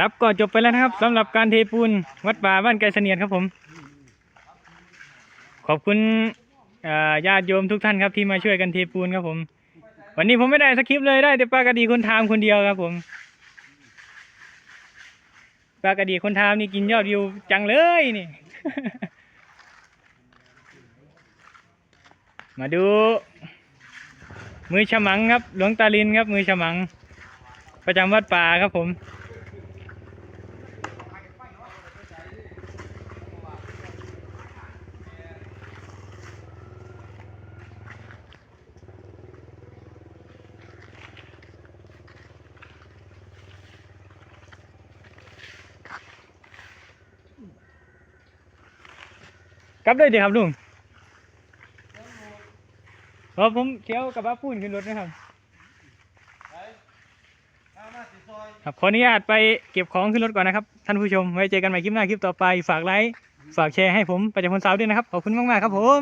รับก็จบไปแล้วนะครับสำหรับการเทปูนวัดป่าบ้านไกลเสนียดครับผม ขอบคุณญาติโยมทุกท่านครับที่มาช่วยกันเทปูนครับผม วันนี้ผมไม่ได้สคริปต์เลยได้แต่ปากระดีคนทามคนเดียวครับผมปากระดีคนทามนี่กินยอดวิวจังเลยนี่ มาดู มือฉมังครับ หลวงตาลินครับ มือฉมัง ประจำวัดป่าครับผม กลับได้ดีครับลุงครับผมเที่ยวกับบ้าปูนขึ้นรถนะครับ ครับขออนุญาตไปเก็บของขึ้นรถก่อนนะครับ ท่านผู้ชม ไว้เจอกันใหม่คลิปหน้าคลิปต่อไป ฝากไลค์ ฝากแชร์ให้ผมประจำคนสาวด้วยนะครับ ขอบคุณมากๆครับผม